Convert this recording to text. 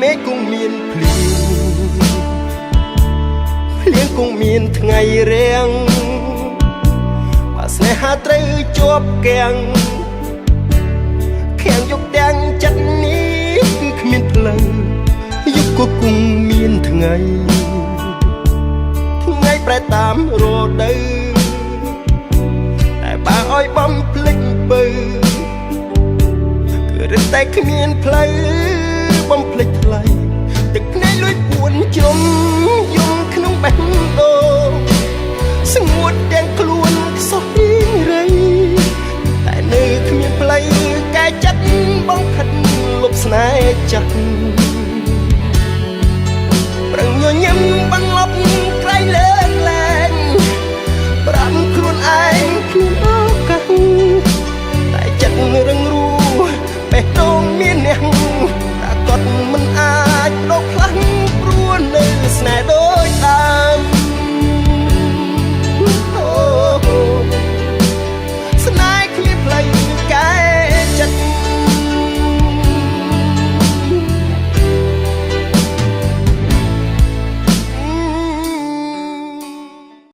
មេឃគង់មានភ្លៀងភ្លៀងគង់មានថ្ងៃរាំងបើស្នេហាត្រូវជាប់គាំងខាំងយកទាំងចិត្តនេះគឺគ្មានផ្លូវយុគក៏គង់មានថ្ងៃថ្ងៃប្រែតាមរដូវតែបើឲ្យបំភ្លេចបើគឺរឹតតែគ្មានផ្លូវបំភ្លេច